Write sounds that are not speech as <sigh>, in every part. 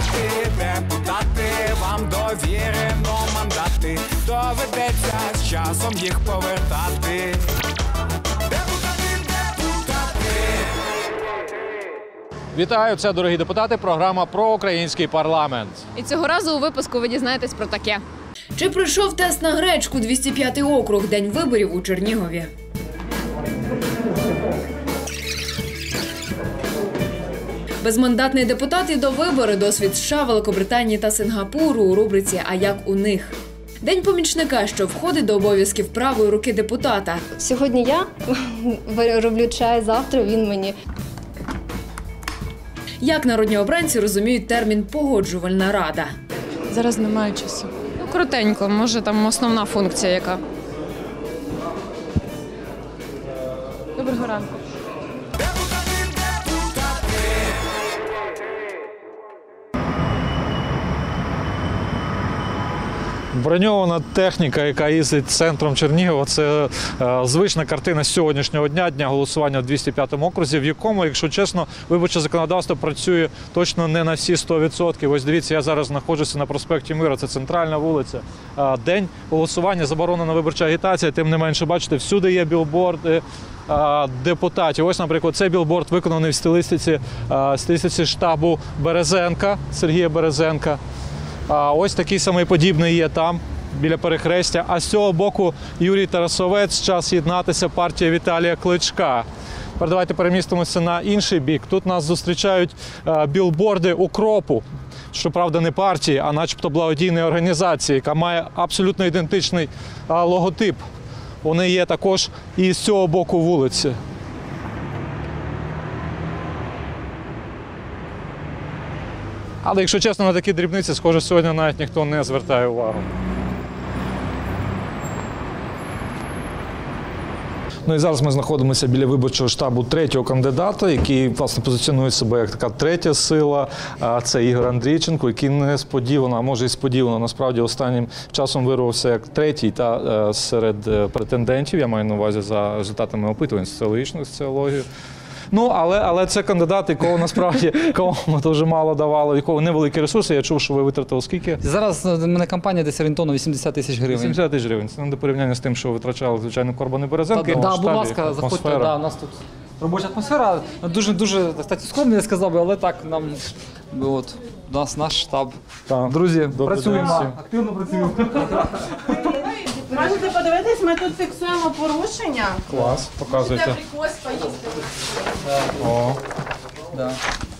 депутати, депутати, вам довірено мандати. Доведеться з часом їх повертати. Депутати, депутати. Вітаю, це дорогі депутати. Програма про український парламент. І цього разу у випуску ви дізнаєтесь про таке. Чи пройшов тест на гречку 205 округ день виборів у Чернігові? Безмандатний депутат і до вибори досвід США, Великобританії та Сингапуру у рубриці А як у них. День помічника, що входить до обов'язків правої руки депутата. Сьогодні я <laughs> роблю чай, завтра він мені. Як народні обранці розуміють термін погоджувальна рада. Зараз немає часу. Ну, коротенько, може там основна функція яка. Доброго ранку. Броньована техніка, яка їздить центром Чернігова, це е, звична картина сьогоднішнього дня, дня голосування в 205 окрузі, в якому, якщо чесно, виборче законодавство працює точно не на всі 100%. Ось дивіться, я зараз знаходжуся на проспекті Мира, це центральна вулиця. Е, День голосування, заборонена виборча агітація. Тим не менше, бачите, всюди є білборди. е, Депутатів, ось, наприклад, цей білборд виконаний в стилістиці, стилістиці штабу Березенка Сергія Березенка. А ось такий самий подібний є там, біля перехрестя. А з цього боку Юрій Тарасовець, час єднатися, партія Віталія Кличка. Давайте перемістимося на інший бік. Тут нас зустрічають е, білборди укропу. Щоправда, не партії, а начебто благодійної організації, яка має абсолютно ідентичний е, логотип. Вони є також і з цього боку вулиці. Але якщо чесно, на такі дрібниці, схоже, сьогодні навіть ніхто не звертає увагу. Ну і зараз ми знаходимося біля виборчого штабу третього кандидата, який власне позиціонує себе як така третя сила. Це Ігор Андрійченко, який несподівано, а може і сподівано, насправді останнім часом вирвався як третій та е, серед е, претендентів. Я маю на увазі за результатами опитувань соціологічних соціологію. Ну, але, але це кандидат, якого насправді <laughs> кого ми дуже мало давали, якого невеликі ресурси. Я чув, що ви витратили скільки? Зараз е, в мене кампанія десь орієнтовно 80 тисяч гривень. 80 тисяч гривень. Це не до порівняння з тим, що витрачали, звичайно, Корбани Так, Березенки. да, будь ласка, заходьте. Да, у нас тут робоча атмосфера. Дуже дуже кстати, скромно, я сказав би, але так нам от, у нас наш штаб. Так. Друзі, працюємо. день всім. Активно працюємо. Можете подивитись, ми тут фіксуємо порушення. Клас, показуйте. Поїсти. О, Да.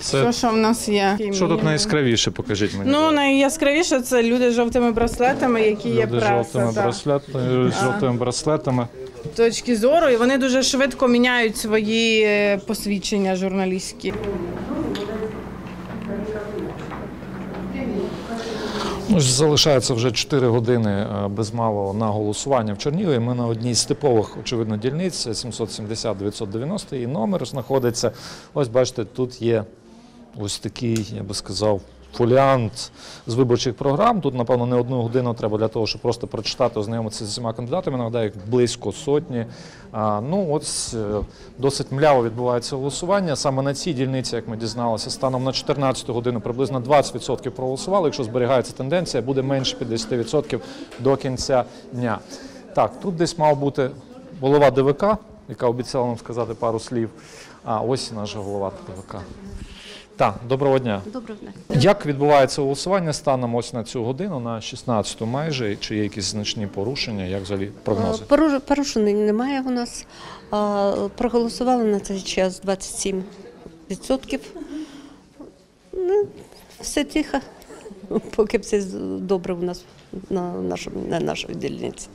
це Що, що в нас є? що тут найяскравіше, покажіть мені. Ну, найяскравіше це люди з жовтими браслетами, які є Люди з преса. жовтими, браслетами, з жовтими браслетами. Точки зору, і вони дуже швидко міняють свої е, посвідчення журналістські. Ну, залишається вже 4 години е, без малого на голосування в Чернігові. Ми на одній з типових, очевидно, дільниць 770-990 і номер знаходиться. Ось бачите, тут є ось такий, я би сказав, фоліант з виборчих програм. Тут, напевно, не одну годину треба для того, щоб просто прочитати, ознайомитися з усіма кандидатами. Нагадаю, їх близько сотні. А, ну, ось е, досить мляво відбувається голосування. Саме на цій дільниці, як ми дізналися, станом на 14 годину приблизно 20% проголосували. Якщо зберігається тенденція, буде менше 50% до кінця дня. Так, тут десь мав бути голова ДВК, яка обіцяла нам сказати пару слів. А ось і наш голова ДВК. Так, доброго дня. Доброго дня. Як відбувається голосування станом ось на цю годину, на 16 майже? Чи є якісь значні порушення? Як взагалі прогнози? Е, Порушень немає у нас. Проголосували на цей час 27 відсотків. Ну, все тихо, <laughs> поки все добре у нас на нашому на нашій дільниці.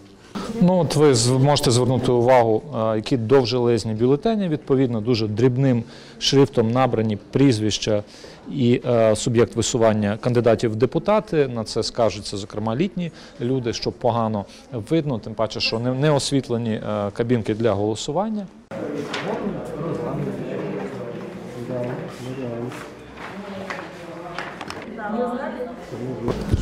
Ну, от ви можете звернути увагу, які довжелезні бюлетені, відповідно, дуже дрібним шрифтом набрані прізвища і е, суб'єкт висування кандидатів в депутати. На це скажуться, зокрема, літні люди, що погано видно, тим паче, що не, не освітлені е, кабінки для голосування.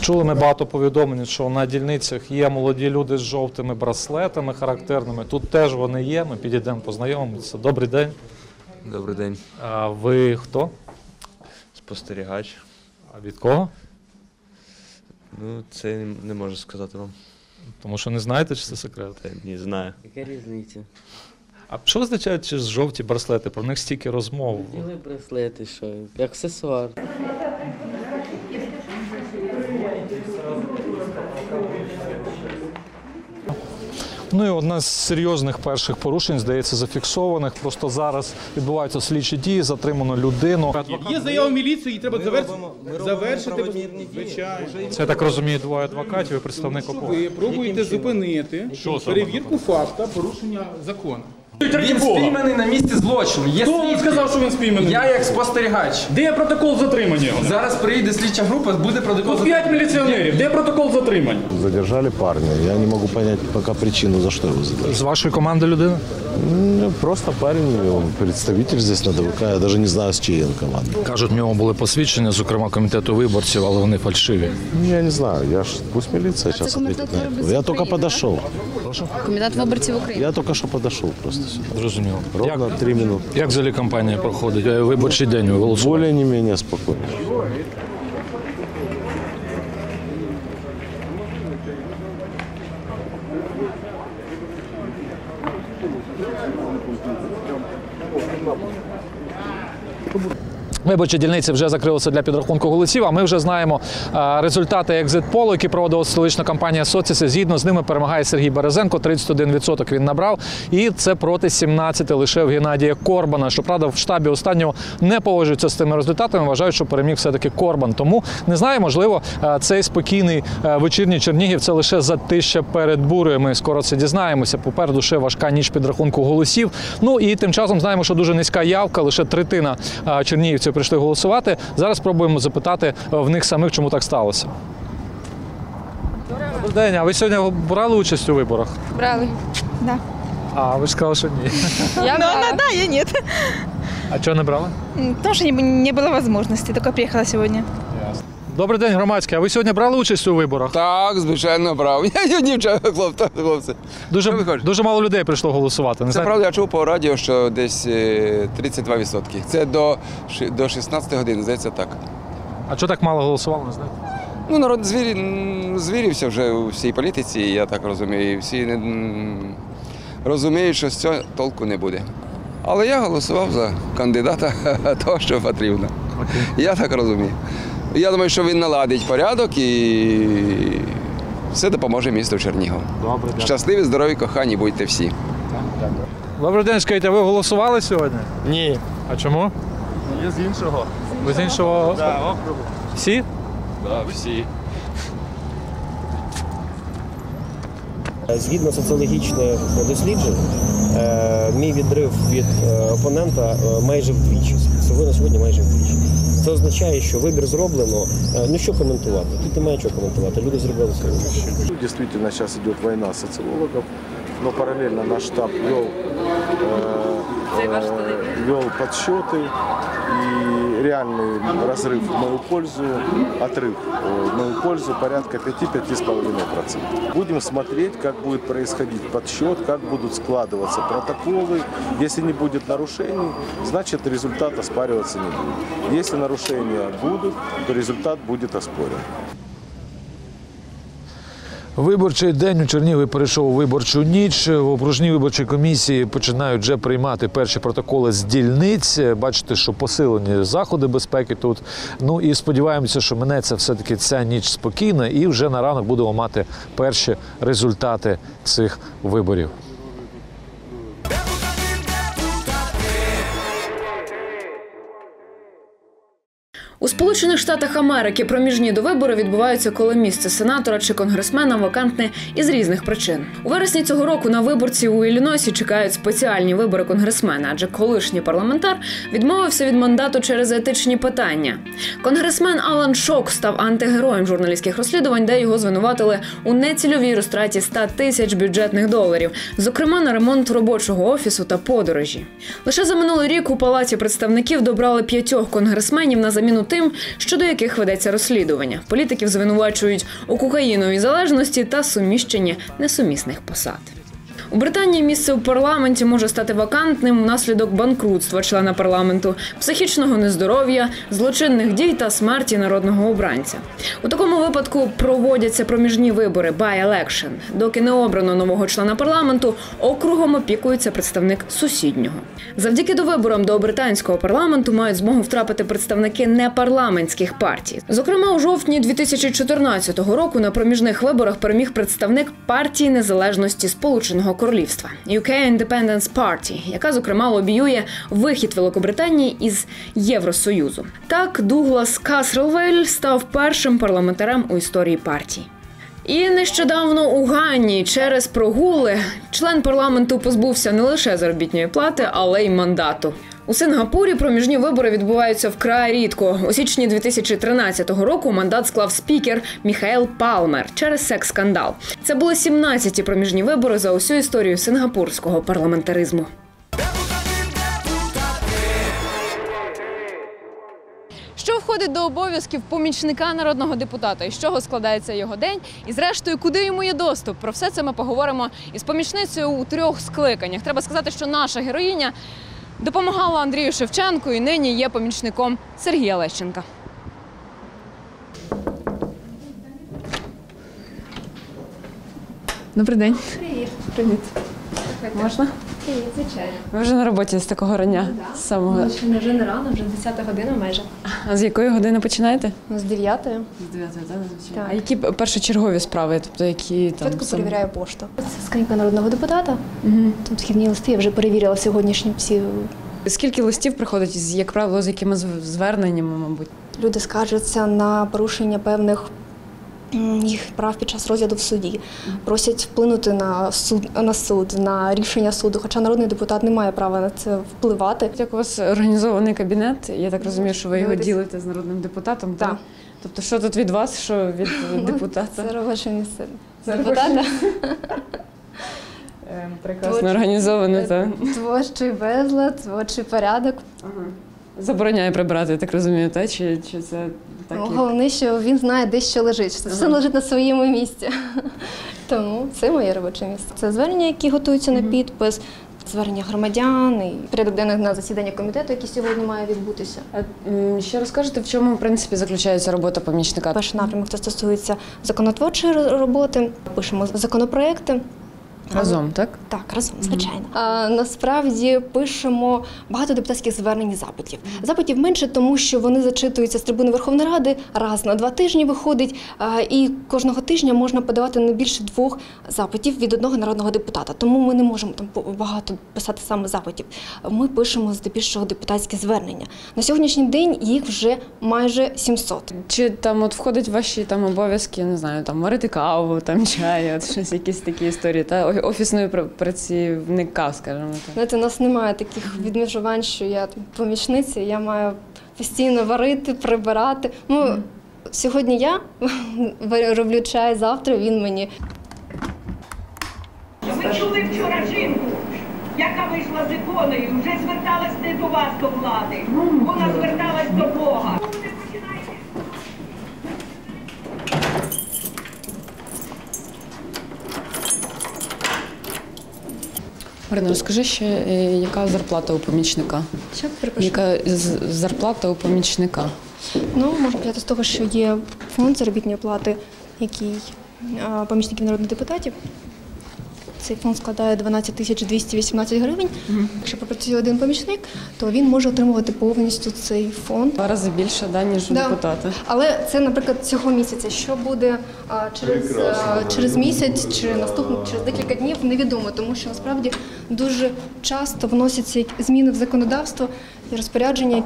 Чули ми багато повідомлень, що на дільницях є молоді люди з жовтими браслетами характерними. Тут теж вони є. Ми підійдемо познайомитися. Добрий день. Добрий день, А ви хто? спостерігач. А від кого? Ну, це не, можу сказати вам. Тому що не знаєте, чи це секрет. Та не знаю. Яка різниця? А що означають жовті браслети? Про них стільки розмов. Діли браслети, що аксесуар. Ну і одне з серйозних перших порушень, здається, зафіксованих. Просто зараз відбуваються слідчі дії, затримано людину. Є заява міліції, і її треба завершити. Завершити звичайно. Це так розумію, двоє адвокатів і представник ОПО. Ви пробуєте зупинити перевірку факта порушення закону. Він спійманий на місці злочину. Є Хто вам свідки. сказав, що він спійманий? Я як спостерігач. Де є протокол затримання? Зараз приїде слідча група, буде протокол. Тут п'ять міліціонерів. Де протокол затримання? Задержали парня. Я не могу понять пока причину, за что его задержали. З вашої команди людина? Ну, Просто парень, представитель здесь на ДВК. Я даже не знаю, с чьей он команды. Кажуть, в нього були посвідчення, зокрема комітету виборців, але вони фальшиві. Ну, Я не знаю. Я ж пусть милиция сейчас ответит на это. Я только подошел. Комітет виборців України. Я только что подошел просто. Зрозуміло. Ровно три минути. Як взагалі кампанія проходить? Е, Виборчий день ви голосували? Более не менее спокойно. Виборчі дільниці вже закрилися для підрахунку голосів. А ми вже знаємо е, результати екзит-полу, які проводила столична кампанія Соціси. Згідно з ними перемагає Сергій Березенко. 31% він набрав. І це проти 17 лише в Геннадія Корбана. Щоправда, в штабі останнього не погоджуються з тими результатами. Вважають, що переміг все-таки Корбан. Тому не знаю, можливо, е, цей спокійний е, вечірній Чернігів це лише затища перед бурею. Ми скоро це дізнаємося. Попереду ще важка ніч підрахунку голосів. Ну і тим часом знаємо, що дуже низька явка. Лише третина чернігівців прийшли голосувати. Зараз спробуємо запитати е, в них самих, чому так сталося. Добрий день, а ви сьогодні брали участь у виборах? Брали. А ви ж сказали, що ні. Я брала. Да, я нет. А чого не брали? Потому что не, не было возможности, только приехала сегодня. Добрий день, громадський. А ви сьогодні брали участь у виборах? Так, звичайно, брав. <laughs> Я дівчата, хлопці, хлопці. Дуже, дуже мало людей прийшло голосувати. Не Це знаєте? правда, я чув по радіо, що десь е, 32%. Це до, до 16 годин, здається, так. А чого так мало голосувало, не знаєте? Ну, народ звірі, м, звірився вже у всій політиці, я так розумію. Всі не, розуміють, що з цього толку не буде. Але я голосував за кандидата <laughs> того, що потрібно. Я так розумію. Я думаю, що він наладить порядок і все допоможе місту Чернігов. Добре, Щасливі, здорові, кохані, будьте всі. Добрий день, скажіть, а ви голосували сьогодні? Ні. А чому? Я з іншого. Ви з іншого Да, округу. всі? Да, всі. Згідно соціологічних досліджень, е, мій відрив від е, опонента е, майже вдвічі. Всього на сьогодні майже вдвічі. Це означає, що вибір зроблено. Е, Ну що коментувати? Тут немає чого коментувати. Люди зробили свою. Ну, Действительно, сейчас идет война социологов, но параллельно наш штаб вел, э, э, вел подсчеты и Реальный разрыв в мою пользу, отрыв в мою пользу порядка 5-5,5%. Будем смотреть, как будет происходить подсчет, как будут складываться протоколы. Если не будет нарушений, значит результат оспариваться не будет. Если нарушения будут, то результат будет оспорен. Виборчий день у Чернігові перейшов у виборчу ніч. В окружній виборчій комісії починають вже приймати перші протоколи з дільниць. Бачите, що посилені заходи безпеки тут. Ну і сподіваємося, що минеться все-таки ця ніч спокійна, і вже на ранок будемо мати перші результати цих виборів. У Сполучених Штатах Америки проміжні до вибори відбуваються, коли місце сенатора чи конгресмена вакантне із різних причин. У вересні цього року на виборців у Іллінойсі чекають спеціальні вибори конгресмена, адже колишній парламентар відмовився від мандату через етичні питання. Конгресмен Алан Шок став антигероєм журналістських розслідувань, де його звинуватили у нецільовій розтраті 100 тисяч бюджетних доларів, зокрема на ремонт робочого офісу та подорожі. Лише за минулий рік у палаті представників добрали п'ятьох конгресменів на заміну тим, щодо яких ведеться розслідування. Політиків звинувачують у кокаїновій залежності та суміщенні несумісних посад. У Британії місце у парламенті може стати вакантним внаслідок банкрутства члена парламенту, психічного нездоров'я, злочинних дій та смерті народного обранця. У такому випадку проводяться проміжні вибори by-election. Доки не обрано нового члена парламенту, округом опікується представник сусіднього. Завдяки до виборам до британського парламенту мають змогу втрапити представники непарламентських партій. Зокрема, у жовтні 2014 року на проміжних виборах переміг представник партії незалежності Сполученого Королівства UK Independence Party, яка зокрема лобіює вихід Великобританії із Євросоюзу. Так Дуглас Касрелвель став першим парламентарем у історії партії. І нещодавно у Ганні через прогули член парламенту позбувся не лише заробітної плати, але й мандату. У Сингапурі проміжні вибори відбуваються вкрай рідко. У січні 2013 року мандат склав спікер Міхаел Палмер через секс-скандал. Це були 17-ті проміжні вибори за усю історію сингапурського парламентаризму. Що входить до обов'язків помічника народного депутата, і з чого складається його день, і зрештою, куди йому є доступ? Про все це ми поговоримо із помічницею у трьох скликаннях. Треба сказати, що наша героїня допомагала Андрію Шевченку і нині є помічником Сергія Лещенка. Добрий день. Привіт. Привіт. Можна? Привіт, звичайно. Ви вже на роботі з такого рання? З самого. Ну, вже не рано, вже 10 година майже. А з якої години починаєте? Ну, з 9. З 9, так? Так. А які першочергові справи? Тобто які там Спочатку саме- перевіряю пошту. Це скринька народного депутата. Тут вхідні листи, я вже перевірила сьогоднішні всі. Скільки листів приходить, з- як правило, з якими зверненнями, мабуть? Люди скаржаться на порушення певних їх прав під час розгляду в суді. Просять вплинути на суд на суд, на рішення суду. Хоча народний депутат не має права на це впливати. Як у вас організований кабінет, я так розумію, що ви його ділите з народним депутатом, так? Так. Тобто, що тут від вас, що від <laughs> депутата? Це робоче місце Це депутата. Е, <laughs> Прекрасно організоване, так. Творчий безлад, творчий порядок. Забороняє прибирати, я так розумію, так? Чи, чи це так? Ну, Головне, що він знає, де що лежить. Все лежить на своєму місці. <laughs> Тому це моє робоче місце. Це звернення, які готуються на підпис, звернення громадян і порядок денний на засідання комітету, який сьогодні має відбутися. М, Ще розкажете, в чому в принципі заключається робота помічника? Перший напрямок це стосується законотворчої роботи. Пишемо законопроекти. Разом, так? Так, разом, звичайно. А, насправді пишемо багато депутатських звернень і запитів. Запитів менше, тому що вони зачитуються з трибуни Верховної Ради раз на два тижні виходить, а, і кожного тижня можна подавати не більше двох запитів від одного народного депутата. Тому ми не можемо там багато писати саме запитів. Ми пишемо здебільшого депутатські звернення. На сьогоднішній день їх вже майже 700. Чи там от входить ваші там обов'язки, я не знаю, там варити каву, там чай, от щось якісь такі історії, та офісної працівника, скажімо так. Знаєте, у нас немає таких відмежувань, що я помічниця, я маю постійно варити, прибирати. Ну, сьогодні я <laughs> роблю чай, завтра він мені. Ви чули вчора жінку, яка вийшла з іконою, вже зверталась не до вас, до влади. Вона зверталась до Бога. Марина, розкажи ще, е, яка зарплата у помічника? Що перепрошую? Яка з- зарплата у помічника? Ну, можна почати з того, що є фонд заробітної плати, який помічників народних депутатів. Цей фонд складає 12 тисяч 218 гривень. Якщо попрацює один помічник, то він може отримувати повністю цей фонд. Два рази більше, да, ніж Да. депутата. Але це, наприклад, цього місяця. Що буде а, через, а, через місяць чи наступний, через декілька днів, невідомо, тому що насправді дуже часто вносяться зміни в законодавство і розпорядження,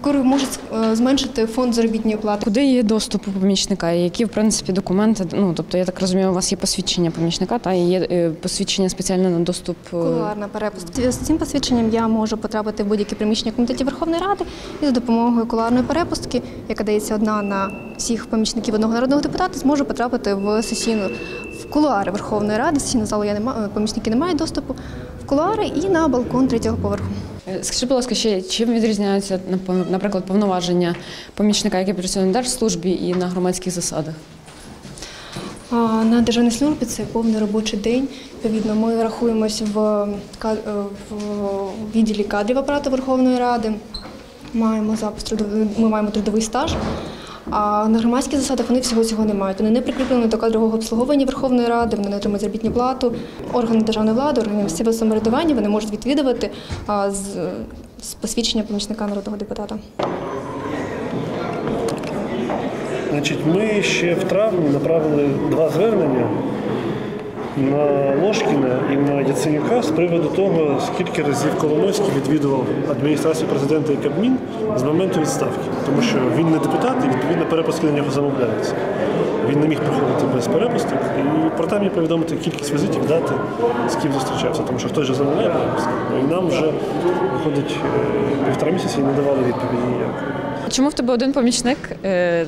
кори можуть е, зменшити фонд заробітної плати. Куди є доступ у помічника? Які, в принципі, документи? Ну, тобто, я так розумію, у вас є посвідчення помічника, та є е, посвідчення спеціально на доступ. е, Кулуарна перепустка. З цим посвідченням я можу потрапити в будь-які приміщення комітетів Верховної Ради і за допомогою кулуарної перепустки, яка дається одна на всіх помічників одного народного депутата, зможу потрапити в сесійну в кулуари Верховної Ради. Сесійну залу я не маю, помічники не мають доступу кулуари і на балкон третього поверху. Е, Скажіть, будь ласка, ще чим відрізняються, наприклад, повноваження помічника, який працює на держслужбі і на громадських засадах? На державній службі це повний робочий день. Відповідно, ми рахуємось в, е, в відділі кадрів апарату Верховної Ради. Маємо запис трудовий, ми маємо трудовий стаж. А на громадських засадах вони всього цього не мають. Вони не прикріплені до кадрового обслуговування Верховної Ради, вони не отримують заробітну плату. Органи державної влади, органи місцевого самоврядування вони можуть відвідувати з, посвідчення помічника народного депутата. Значить, ми ще в травні направили два звернення на Ложкіна і на Яценюка з приводу того, скільки разів Коломойський відвідував адміністрацію президента і Кабмін з моменту відставки. Тому що він не депутат і відповідно перепустки на нього замовляються. Він не міг приходити без перепусток. І про те мені повідомити кількість візитів, дати, з ким зустрічався, тому що хтось же замовляє перепустки. І нам вже виходить е, півтора місяці і не давали відповіді ніякої. Чому в тебе один помічник е,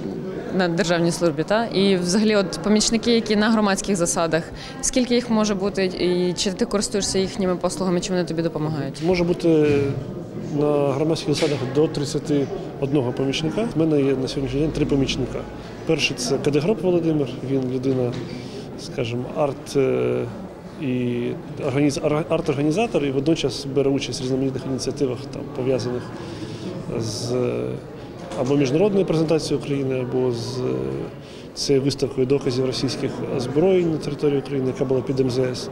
на державній службі? Та? І взагалі, от помічники, які на громадських засадах, скільки їх може бути, і чи ти користуєшся їхніми послугами, чи вони тобі допомагають? Може бути на громадських засадах до 31 помічника. У мене є на сьогоднішній день три помічника. Перший це Кадегроп Володимир, він людина, скажімо, арт. е, І організ- арт-організатор, і водночас бере участь в різноманітних ініціативах, там, пов'язаних з або міжнародною презентацією України, або з е, цією виставкою доказів російських озброєнь на території України, яка була під МЗС.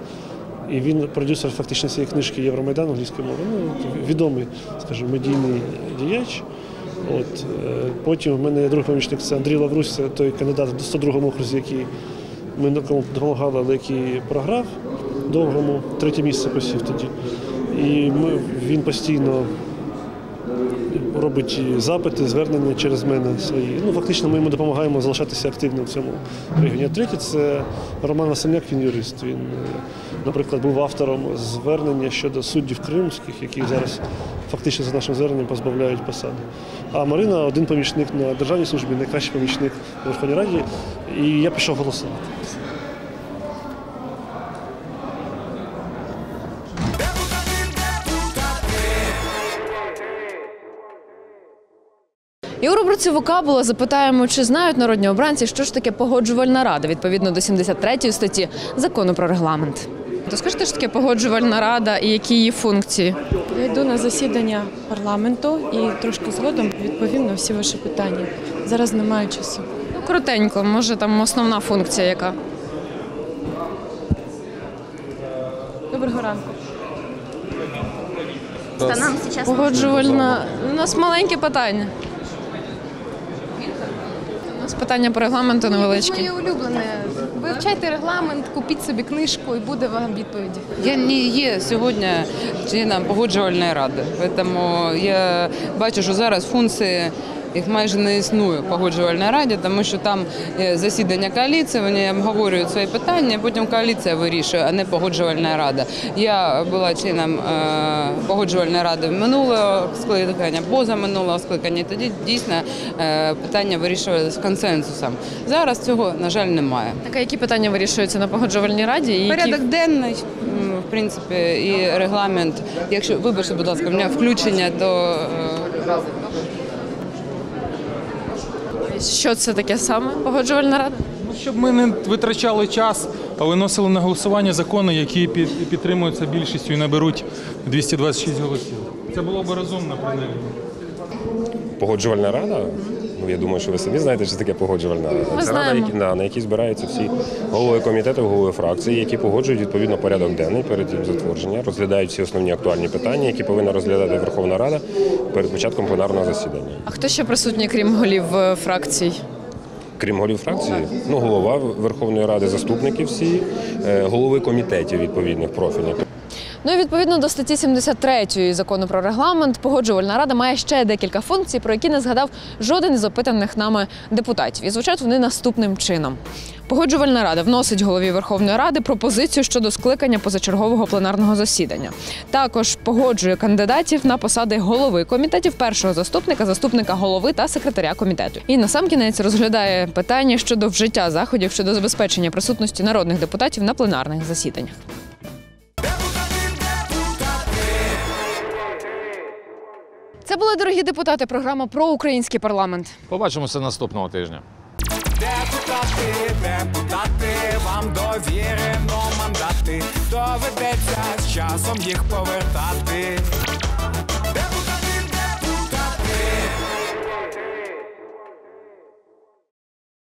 І він продюсер фактично цієї книжки Євромайдан англійської мови. Ну, відомий, скажімо, медійний діяч. От, е, потім в мене є другий помічник це Андрій Лаврусь, це той кандидат в 102 окрузі, який ми кому допомагали, але який програв довгому, третє місце посів тоді. І ми, він постійно робить запити, звернення через мене свої. Ну, фактично, ми йому допомагаємо залишатися активним в цьому регіоні. А третє це Роман Васильняк, він юрист. Він, наприклад, був автором звернення щодо суддів кримських, яких зараз фактично за нашим зверненням позбавляють посади. А Марина один помічник на державній службі, найкращий помічник у Верховній Раді, і я пішов голосувати. І у рубриці «Вокабула» запитаємо, чи знають народні обранці, що ж таке погоджувальна рада відповідно до 73 статті закону про регламент. То скажете, що таке погоджувальна рада і які її функції? Я йду на засідання парламенту і трошки згодом відповім на всі ваші питання. Зараз немає часу. Ну, коротенько, може там основна функція яка? Доброго ранку. Погоджувальна. У нас маленьке питання. Питання по регламенту невеличкі. Моє улюблене. Вивчайте регламент, купіть собі книжку і буде вам відповіді. Я не є сьогодні членом погоджувальної ради, тому я бачу, що зараз функції їх майже не існує в погоджувальній раді, тому що там засідання коаліції, вони обговорюють свої питання, потім коаліція вирішує, а не погоджувальна рада. Я була членом е, погоджувальної ради минулого скликання, позаминулого скликання. Тоді дійсно е, питання вирішувалися консенсусом. Зараз цього, на жаль, немає. Так, а які питання вирішуються на погоджувальній раді? І які- Порядок денний, в принципі, і регламент. Якщо вибачте, будь ласка, у мене включення до е, Що це таке саме? Погоджувальна рада? Ну, Щоб ми не витрачали час, а виносили на голосування закони, які підтримуються більшістю і наберуть 226 голосів. Це було б розумно, принаймні. Погоджувальна рада. Ну, я думаю, що ви самі знаєте, що таке погоджувальна рада. Це які, на, на якій збираються всі голови комітетів, голови фракції, які погоджують відповідно порядок денний перед затвердження, розглядають всі основні актуальні питання, які повинна розглядати Верховна Рада перед початком пленарного засідання. А хто ще присутній, крім голів е, фракцій? Крім голів фракції, ну голова Верховної Ради, заступники всі, е, голови комітетів відповідних профільних. Ну і відповідно до статті 73 закону про регламент, погоджувальна рада має ще декілька функцій, про які не згадав жоден із опитаних нами депутатів. І звучать вони наступним чином. Погоджувальна рада вносить голові Верховної Ради пропозицію щодо скликання позачергового пленарного засідання. Також погоджує кандидатів на посади голови комітетів, першого заступника, заступника голови та секретаря комітету. І насамкінець розглядає питання щодо вжиття заходів щодо забезпечення присутності народних депутатів на пленарних засіданнях. Це були дорогі депутати. Програма про український парламент. Побачимося наступного тижня. Депутати, депутати, вам довірено мандати. Доведеться з часом їх повертати.